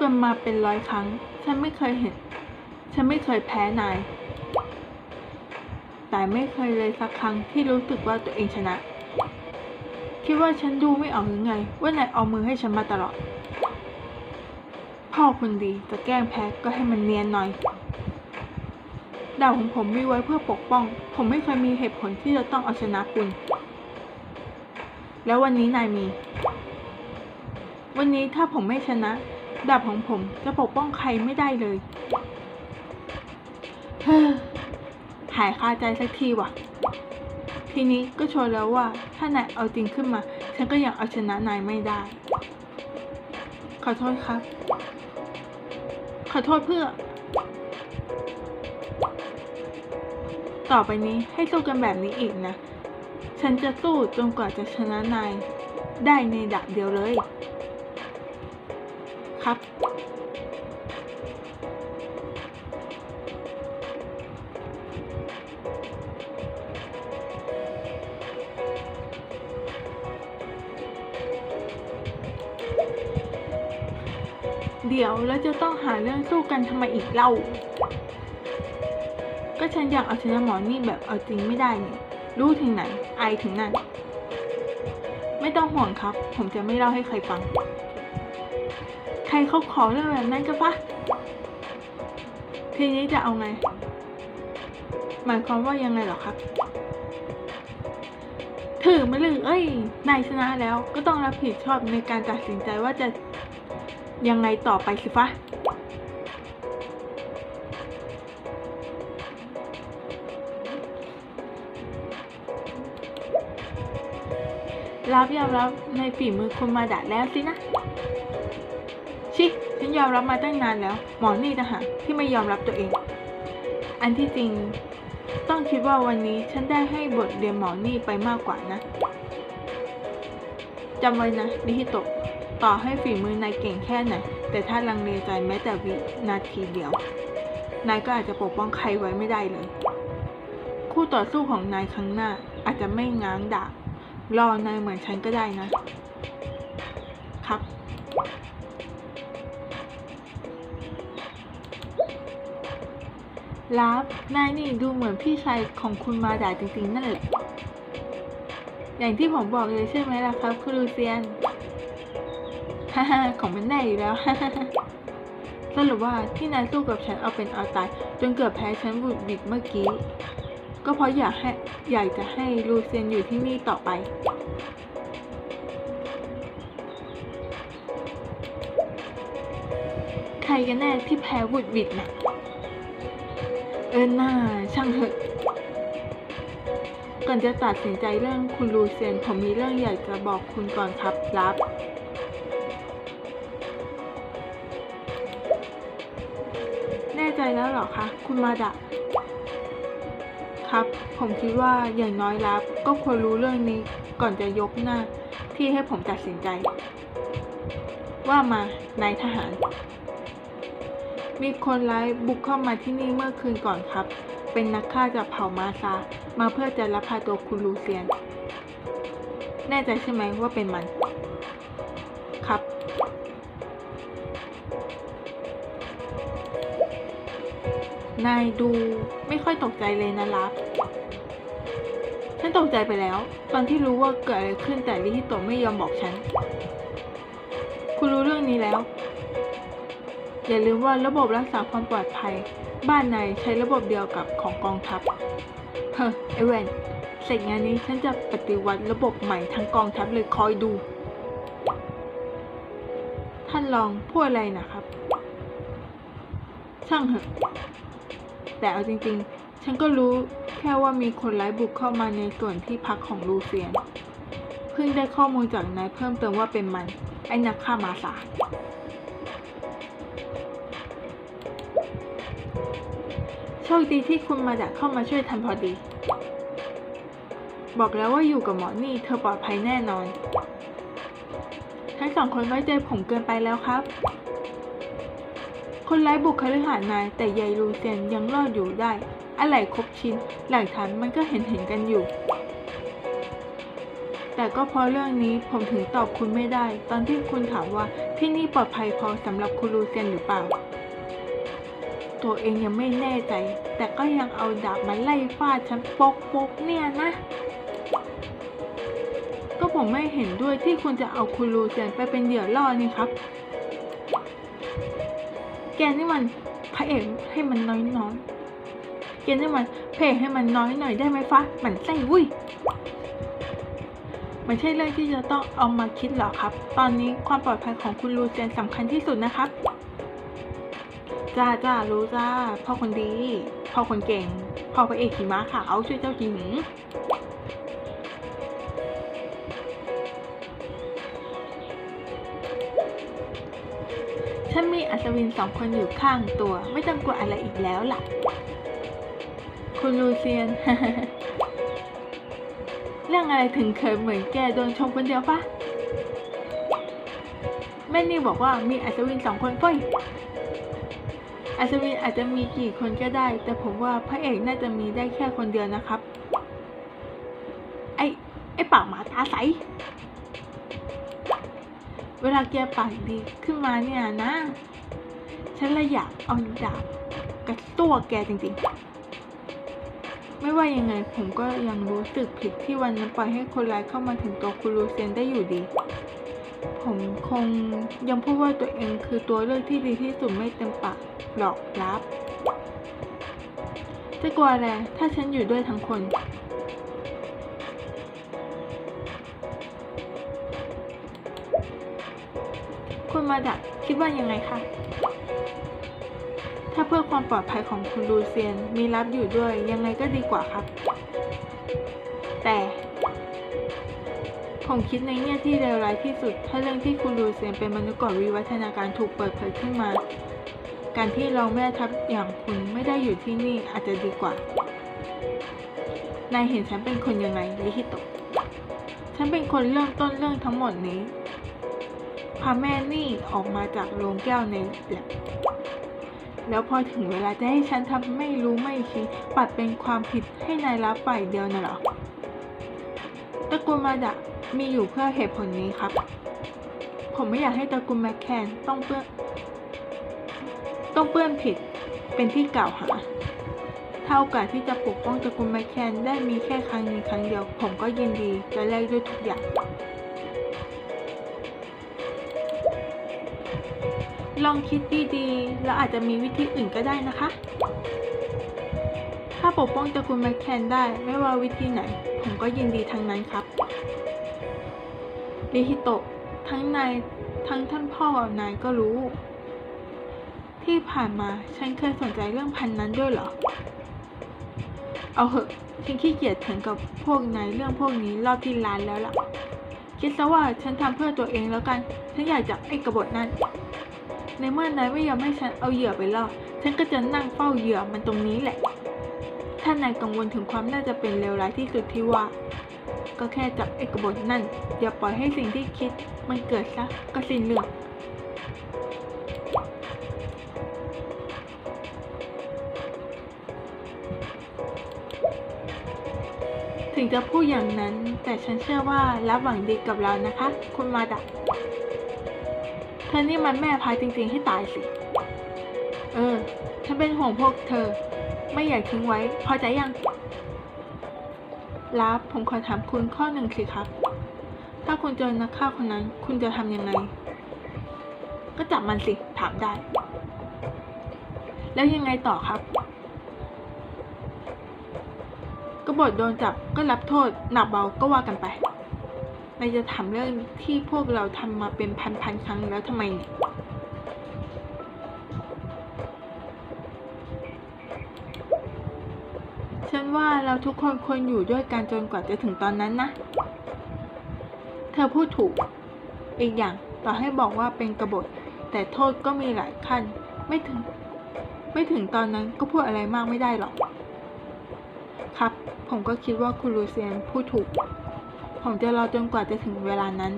กันมาเป็นร้อยครั้ง ฉันไม่เคยเห็น ฉันไม่เคยแพ้นาย แต่ไม่เคยเลยสักครั้งที่รู้สึกว่าตัวเองชนะ คิดว่าฉันดูไม่ออกหรือไง ว่านายเอามือให้ฉันมาตลอด พ่อคนดีจะแกล้งแพ้ก็ให้มันเนียนหน่อยดาบของผมมีไว้เพื่อปกป้อง ผมไม่เคยมีเหตุผลที่จะต้องเอาชนะคุณ แล้ววันนี้นายมี วันนี้ถ้าผมไม่ชนะ ดาบของผมจะปกป้องใครไม่ได้เลยเฮ้อหายคาใจสักทีว่ะ ทีนี้ก็โชว์แล้วว่าถ้านายเอาจริงขึ้นมา ฉันก็ยังเอาชนะนายไม่ได้ ขอโทษครับ ขอโทษเพื่อ ต่อไปนี้ให้สู้กันแบบนี้อีกนะ ฉันจะสู้จนกว่าจะชนะนายได้ในดับเดียวเลย ครับ เดี๋ยวแล้วจะต้องหาเรื่องสู้กันทำไมอีกเล่า ก็ฉันอยากเอาชนะหมอนี่แบบเอาจริงไม่ได้นี่รู้ถึงไหนไอถึงนั่น ไม่ต้องห่วงครับ ผมจะไม่เล่าให้ใครฟัง ใครเขาขอเรื่องแบบนั้นกันปะทีนี้จะเอาไง หมายความว่ายังไงหรอครับ ถือไม่ลือเอ้ย นายชนะแล้วก็ต้องรับผิดชอบในการตัดสินใจว่าจะยังไงต่อไปสิฟะรับยอมรับในฝีมือคุณมาดะแล้วสินะ ชิฉันยอมรับมาตั้งนานแล้ว หมอนี่ทหารที่ไม่ยอมรับตัวเอง อันที่จริง ต้องคิดว่าวันนี้ฉันได้ให้บทเรียนหมอนี่ไปมากกว่านะจำไว้นะดิฮิโตะต่อให้ฝีมือนายเก่งแค่ไหน แต่ถ้าลังเลใจแม้แต่วินาทีเดียวนายก็อาจจะปกป้องใครไว้ไม่ได้เลย คู่ต่อสู้ของนายครั้งหน้าอาจจะไม่ง้างดาบรอนายเหมือนฉันก็ได้นะ ลับนายนี่ดูเหมือนพี่ชายของคุณมาดาจริงๆ นั่นแหละ อย่างที่ผมบอกเลยใช่ไหมล่ะครับคุณลูเซียน ฮ่าฮ่าของมันแน่อยู่แล้ว ฮ่าฮ่าสรุปว่าที่นายสู้กับฉันเอาเป็นเอาตาย จนเกือบแพ้ฉันบุดบิดเมื่อกี้ ก็เพราะอยากให้อยากจะให้ลูเซียนอยู่ที่นี่ต่อไปใครกันแน่ที่แพ้บุดบิดน่ะ ออหน้าช่างเถอะ ก่อนจะตัดสินใจเรื่องคุณลูเซียนผมมีเรื่องอยากจะบอกคุณก่อนครับรับ แน่ใจแล้วเหรอคะ คุณมาดะครับ ผมคิดว่าอย่างน้อยรับ ก็ควรรู้เรื่องนี้ก่อนจะยกหน้าที่ให้ผมตัดสินใจ ว่ามา นายทหาร มีคนร้ายบุกเข้ามาที่นี่เมื่อคืนก่อนครับ เป็นนักฆ่าจากเผ่ามาซา มาเพื่อจะลักพาตัวคุณลูเซียน แน่ใจใช่ไหมว่าเป็นมัน ครับ นายดูไม่ค่อยตกใจเลยนะลับ ฉันตกใจไปแล้ว ตอนที่รู้ว่าเกิดอะไรขึ้นแต่ลิฮิโตไม่ยอมบอกฉัน คุณรู้เรื่องนี้แล้ว อย่าลืมว่าระบบรักษาความปลอดภัย บ้านในใช้ระบบเดียวกับของกองทัพ เฮ้อไอเวนเสร็จงานนี้ฉันจะปฏิวัติระบบใหม่ทั้งกองทัพเลยคอยดู ท่านลองพูดอะไรนะครับ ช่างเหอะ แต่เอาจริงๆ ฉันก็รู้แค่ว่ามีคนร้ายบุกเข้ามาในส่วนที่พักของลูเซียน เพิ่งได้ข้อมูลจากนายเพิ่มเติมว่าเป็นมัน ไอ้นักฆ่ามาสา โชคดีที่คุณมาดักเข้ามาช่วยทันพอดี บอกแล้วว่าอยู่กับหมอนี่เธอปลอดภัยแน่นอน ทั้งสองคนไว้ใจผมเกินไปแล้วครับ คนร้ายบุกคฤหาสน์นายแต่ยายลูเซียนยังรอดอยู่ได้ อะไรครบชิ้น หลักฐานมันก็เห็นเห็นกันอยู่ แต่ก็เพราะเรื่องนี้ผมถึงตอบคุณไม่ได้ ตอนที่คุณถามว่าที่นี่ปลอดภัยพอสำหรับคุณลูเซียนหรือเปล่า ตัวเองยังไม่แน่ใจ แต่ก็ยังเอาดาบมาไล่ฟาดฉันปกปกๆเนี่ยนะ ก็ผมไม่เห็นด้วยที่คุณจะเอาคุณลูเซียนไปเป็นเหยื่อล่อนี่ครับ แกนี่มันพระเอกให้มันน้อยน้อยๆแกนี่มันพะเอกให้มันน้อยหน่อยได้ไหมฟ้ามันไส้วุ้ยมันใช่เรื่องที่จะต้องเอามาคิดหรอครับ ตอนนี้ความปลอดภัยของคุณลูเซียนสำคัญที่สุดนะครับ จ้าจ้ารู้จ้า พ่อคนดี พ่อคนเก่ง พ่อพระเอกขี่ม้าขาวช่วยเจ้าหญิงฉันมีอัศวินสองคนอยู่ข้างตัว ไม่ต้องกลัวอะไรอีกแล้วล่ะ คุณลูเซียน เรื่องอะไรถึงเคยเหมือนแกโดนชมคนเดียวปะแม่นี่บอกว่ามีอัศวินสองคนเฟ้ย อัศวินอาจจะมีกี่คนก็ได้ แต่ผมว่าพระเอกน่าจะมีได้แค่คนเดียวนะครับ ไอ้ไอ้ปากหมาตาใส เวลาแกปากดีขึ้นมาเนี่ยนะ ฉันเลยอยากเอาดาบกระตัวแกจริงๆ ไม่ว่ายังไงผมก็ยังรู้สึกผิดที่วันนั้นปล่อยให้คนร้ายเข้ามาถึงตัวคุณลูเซียนได้อยู่ดี ผมคงยังพูดว่าตัวเองคือตัวเลือกที่ดีที่สุดไม่เต็มปากหรอกรับจะกลัวอะไรถ้าฉันอยู่ด้วยทั้งคน คุณมาดักคิดว่ายังไงคะ ถ้าเพื่อความปลอดภัยของคุณลูเซียนมีรับอยู่ด้วยยังไงก็ดีกว่าครับ แต่ ผมคิดในแง่ที่เลวร้ายที่สุด ถ้าเรื่องที่คุณลูเซียนเป็นมนุษย์ก่อนวิวัฒนาการถูกเปิดเผยขึ้นมา การที่เราแม่ทัพอย่างคุณไม่ได้อยู่ที่นี่อาจจะดีกว่า นายเห็นฉันเป็นคนยังไงลิฮิโตะฉันเป็นคนเริ่มต้นเรื่องทั้งหมดนี้พาแม่นี่ออกมาจากโรงแก้วในแลบแล้วพอถึงเวลาจะให้ฉันทำไม่รู้ไม่ชี้ปัดเป็นความผิดให้นายรับฝ่ายเดียวน่ะหรอตระกูลมาดะ มีอยู่เพื่อเหตุผลนี้ครับ ผมไม่อยากให้ตระกูลแมคแคนต้องเปื้อนต้องเปื้อนผิดเป็นที่กล่าวหา ถ้าโอกาสที่จะปกป้องตระกูลแมคแคนได้มีแค่ครั้งนี้ครั้งเดียว ผมก็ยินดีจะแลกด้วยทุกอย่าง ลองคิดดีๆ แล้วอาจจะมีวิธีอื่นก็ได้นะคะ ถ้าปกป้องตระกูลแมคแคนได้ไม่ว่าวิธีไหน ผมก็ยินดีทั้งนั้นครับ ริฮิโตะทั้งนายทั้งท่านพ่อนายก็รู้ ที่ผ่านมาฉันเคยสนใจเรื่องพันนั้นด้วยเหรอ เอาเหอะฉันขี้เกียจเถียงกับพวกนายเรื่องพวกนี้รอบที่ร้านแล้วล่ะ คิดซะว่าฉันทำเพื่อตัวเองแล้วกันฉันอยากจับไอ้กบฏนั่น ในเมื่อนายไม่ยอมให้ฉันเอาเหยื่อไปล่อฉันก็จะนั่งเฝ้าเหยื่อมันตรงนี้แหละ ถ้านายกังวลถึงความน่าจะเป็นเลวร้ายที่สุดที่ว่า ก็แค่จับไอ้กบฏนั่น อย่าปล่อยให้สิ่งที่คิดมันเกิดซะก็สิ้นเรื่องถึงจะพูดอย่างนั้น แต่ฉันเชื่อว่ารับหวังดีกับเรานะคะ คุณมาดะเธอนี่มันแม่พายจริงๆให้ตายสิ เออ ฉันเป็นห่วงพวกเธอ ไม่อยากทิ้งไว้ พอใจยัง ลับผมขอถามคุณข้อหนึ่งสิครับ ถ้าคุณเจอนักฆ่าคนนั้น คุณจะทำยังไง ก็จับมันสิ ถามได้ แล้วยังไงต่อครับ ก็บฏโดนจับก็รับโทษ หนักเบาก็ว่ากันไปนายจะทำเรื่องที่พวกเราทำมาเป็นพันๆครั้งแล้วทำไมเนี่ย ว่าเราทุกคนควรอยู่ด้วยกันจนกว่าจะถึงตอนนั้นนะ เธอพูดถูก อีกอย่างต่อให้บอกว่าเป็นกบฏ แต่โทษก็มีหลายขั้น ไม่ถึง ไม่ถึงตอนนั้นก็พูดอะไรมากไม่ได้หรอก ครับ ผมก็คิดว่าคุณลูเซียนพูดถูก ผมจะรอจนกว่าจะถึงเวลานั้น